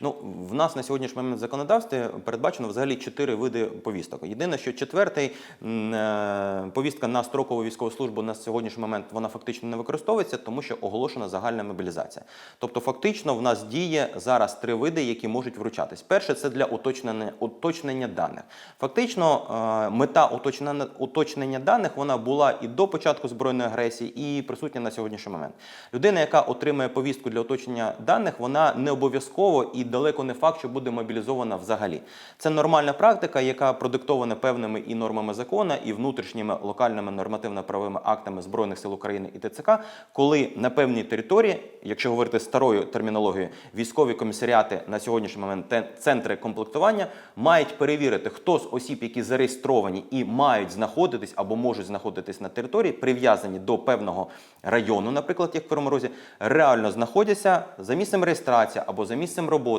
Ну, в нас на сьогоднішній момент в законодавстві передбачено взагалі чотири види повісток. Єдине, що четвертий е, повістка на строкову військову службу на сьогоднішній момент вона фактично не використовується, тому що оголошена загальна мобілізація. Тобто, фактично, в нас діє зараз три види, які можуть вручатись. Перше це для уточнення, уточнення даних. Фактично, е, мета уточнення, уточнення даних вона була і до початку збройної агресії, і присутня на сьогоднішній момент. Людина, яка отримує повістку для уточнення даних, вона не обов'язково і далеко не факт, що буде мобілізована взагалі. Це нормальна практика, яка продиктована певними і нормами закону, і внутрішніми локальними нормативно-правовими актами Збройних сил України і ТЦК, коли на певній території, якщо говорити старою термінологією, військові комісаріати на сьогоднішній момент центри комплектування мають перевірити, хто з осіб, які зареєстровані і мають знаходитись або можуть знаходитись на території, прив'язані до певного району, наприклад, як в Кривому Розі, реально знаходяться за місцем реєстрації або за місцем роботи,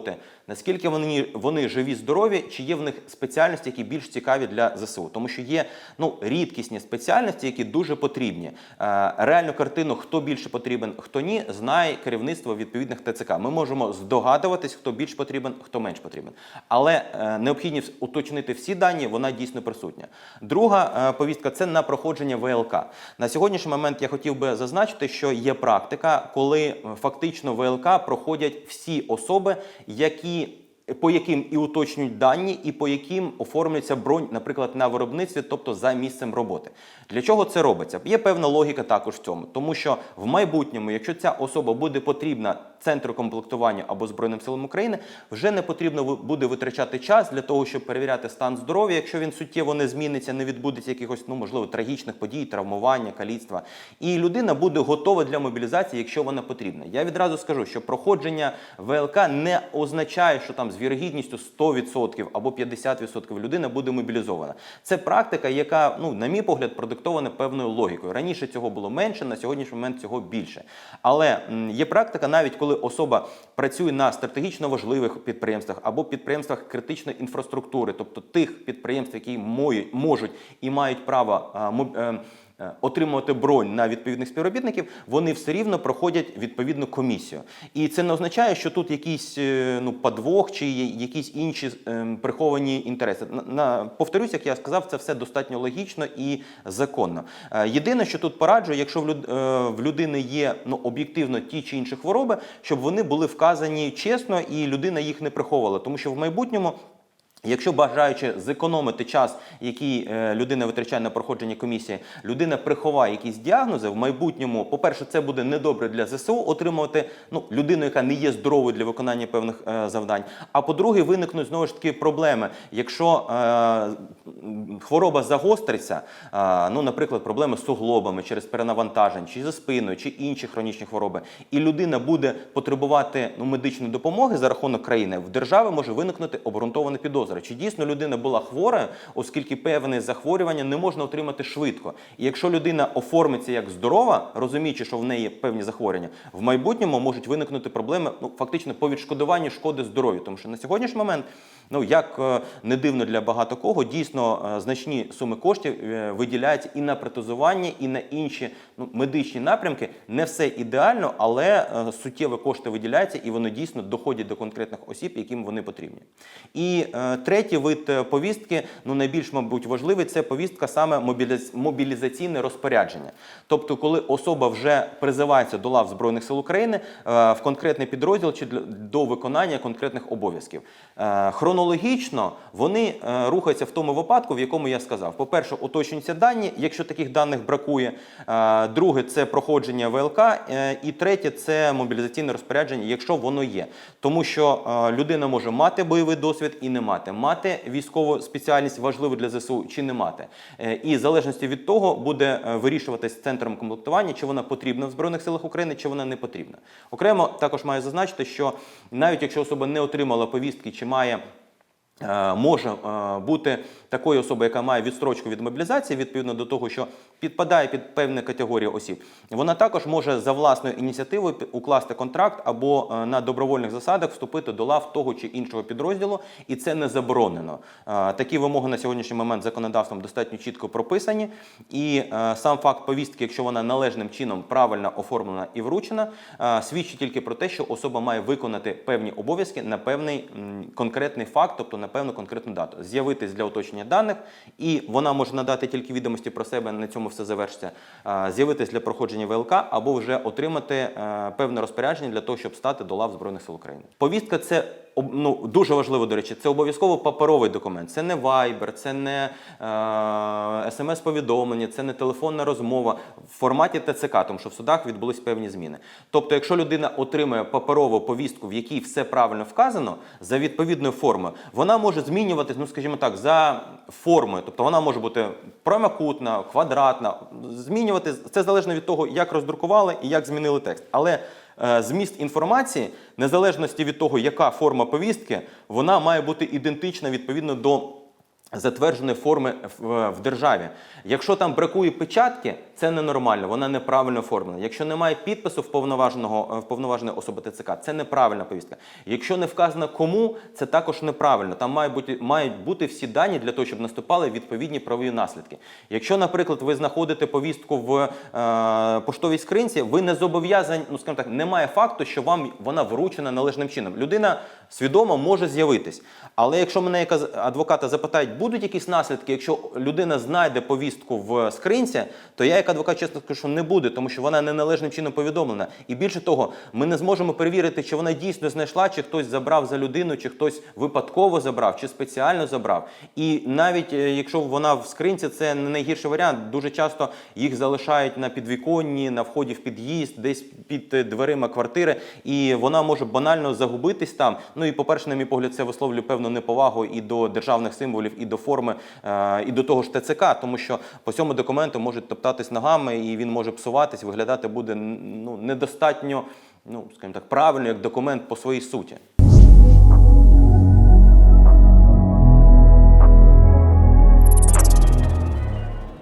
наскільки вони, вони живі, здорові, чи є в них спеціальності, які більш цікаві для ЗСУ. Тому що є ну, рідкісні спеціальності, які дуже потрібні. Е, реальну картину, хто більше потрібен, хто ні, знає керівництво відповідних ТЦК. Ми можемо здогадуватись, хто більш потрібен, хто менш потрібен. Але е, необхідність уточнити всі дані, вона дійсно присутня. Друга е, повістка це на проходження ВЛК. На сьогоднішній момент я хотів би зазначити, що є практика, коли фактично ВЛК проходять всі особи, які по яким і уточнюють дані, і по яким оформлюється бронь, наприклад, на виробництві, тобто за місцем роботи. Для чого це робиться? Є певна логіка також в цьому, тому що в майбутньому, якщо ця особа буде потрібна центру комплектування або Збройним силам України, вже не потрібно буде витрачати час для того, щоб перевіряти стан здоров'я, якщо він суттєво не зміниться, не відбудеться якихось, ну можливо, трагічних подій, травмування, каліцтва. І людина буде готова для мобілізації, якщо вона потрібна. Я відразу скажу, що проходження ВЛК не означає, що там вірогідністю 100% або 50% людина буде мобілізована. Це практика, яка, ну, на мій погляд, продиктована певною логікою. Раніше цього було менше, на сьогоднішній момент цього більше. Але є практика, навіть коли особа працює на стратегічно важливих підприємствах або підприємствах критичної інфраструктури, тобто тих підприємств, які можуть і мають право моб- е, отримувати бронь на відповідних співробітників, вони все рівно проходять відповідну комісію. І це не означає, що тут якийсь е, ну, подвох чи якісь інші ем, приховані інтереси. На, повторюсь, як я сказав, це все достатньо логічно і законно. Е, Єдине, що тут пораджую, якщо е, в людини є ну, об'єктивно ті чи інші хвороби, щоб вони були вказані чесно і людина їх не приховувала. Тому що в майбутньому. Якщо бажаючи зекономити час, який е, людина витрачає на проходження комісії, людина приховає якісь діагнози в майбутньому, по-перше, це буде недобре для ЗСУ отримувати ну, людину, яка не є здоровою для виконання певних е, завдань. А по-друге, виникнуть знову ж таки проблеми. Якщо е, хвороба загостриться, е, ну, наприклад, проблеми з суглобами через перенавантажень, чи за спиною, чи інші хронічні хвороби, і людина буде потребувати ну, медичної допомоги за рахунок країни, в держави може виникнути обґрунтована підозра. Чи дійсно людина була хвора, оскільки певне захворювання не можна отримати швидко. І якщо людина оформиться як здорова, розуміючи, що в неї певні захворювання, в майбутньому можуть виникнути проблеми ну, фактично по відшкодуванню шкоди здоров'ю. Тому що на сьогоднішній момент, ну як е, не дивно для багато кого, дійсно е, значні суми коштів е, виділяються і на протезування, і на інші ну, медичні напрямки. Не все ідеально, але суттєві кошти виділяються, і вони дійсно доходять до конкретних осіб, яким вони потрібні. І третій вид повістки, ну найбільш, мабуть, важливий, це повістка саме мобілізаційне розпорядження. Тобто, коли особа вже призивається до лав Збройних сил України в конкретний підрозділ чи до виконання конкретних обов'язків. Е, Хронологічно вони е, рухаються в тому випадку, в якому я сказав. По-перше, уточнюються дані, якщо таких даних бракує. Е, Друге це проходження ВЛК. Е, І третє це мобілізаційне розпорядження, якщо воно є. Тому що людина може мати бойовий досвід і не мати, мати військову спеціальність важливу для ЗСУ чи не мати. І в залежності від того буде вирішуватись центром комплектування, чи вона потрібна в Збройних силах України, чи вона не потрібна. Окремо також маю зазначити, що навіть якщо особа не отримала повістки чи має може е, бути такою особою, яка має відстрочку від мобілізації, відповідно до того, що підпадає під певну категорію осіб, вона також може за власною ініціативою укласти контракт або е, на добровольних засадах вступити до лав того чи іншого підрозділу, і це не заборонено. Е, Такі вимоги на сьогоднішній момент законодавством достатньо чітко прописані, і е, сам факт повістки, якщо вона належним чином правильно оформлена і вручена, е, свідчить тільки про те, що особа має виконати певні обов'язки на певний конкретний факт, тобто на певну конкретну дату, з'явитись для уточнення даних, і вона може надати тільки відомості про себе. На цьому все завершиться. З'явитись для проходження ВЛК або вже отримати е, певне розпорядження для того, щоб стати до лав збройних сил України. Повістка це ну, дуже важливо, до речі, це обов'язково паперовий документ. Це не Viber, це не е, смс-повідомлення, це не телефонна розмова в форматі ТЦК, тому що в судах відбулись певні зміни. Тобто, якщо людина отримує паперову повістку, в якій все правильно вказано, за відповідною формою, вона може змінюватись, ну скажімо так, за формою. Тобто вона може бути прямокутна, квадратна, змінюватись. Це залежно від того, як роздрукували і як змінили текст. Але зміст інформації, незалежності від того, яка форма повістки, вона має бути ідентична відповідно до затвердженої форми в, державі. Якщо там бракує печатки, це ненормально, вона неправильно оформлена. Якщо немає підпису вповноваженого вповноваженої особи ТЦК, це неправильна повістка. Якщо не вказано кому, це також неправильно. Там має бути мають бути всі дані для того, щоб наступали відповідні правові наслідки. Якщо, наприклад, ви знаходите повістку в е, поштовій скринці, ви не зобов'язані, ну скажімо так, немає факту, що вам вона вручена належним чином. Людина свідомо може з'явитись. Але якщо мене як адвоката запитають, будуть якісь наслідки, якщо людина знайде повістку в скринці, то я як адвокат чесно скажу, що не буде, тому що вона неналежним чином повідомлена. І більше того, ми не зможемо перевірити, чи вона дійсно знайшла, чи хтось забрав за людину, чи хтось випадково забрав, чи спеціально забрав. І навіть е, якщо вона в скринці, це не найгірший варіант. Дуже часто їх залишають на підвіконні, на вході в під'їзд, десь під е, дверима квартири, і вона може банально загубитись там. Ну і, по-перше, на мій погляд, це висловлює певну неповагу і до державних символів, і до форми, е, і до того ж ТЦК, тому що по цьому документу можуть топтатись ногами, і він може псуватись, виглядати буде ну, недостатньо, ну скажімо так, правильно, як документ по своїй суті.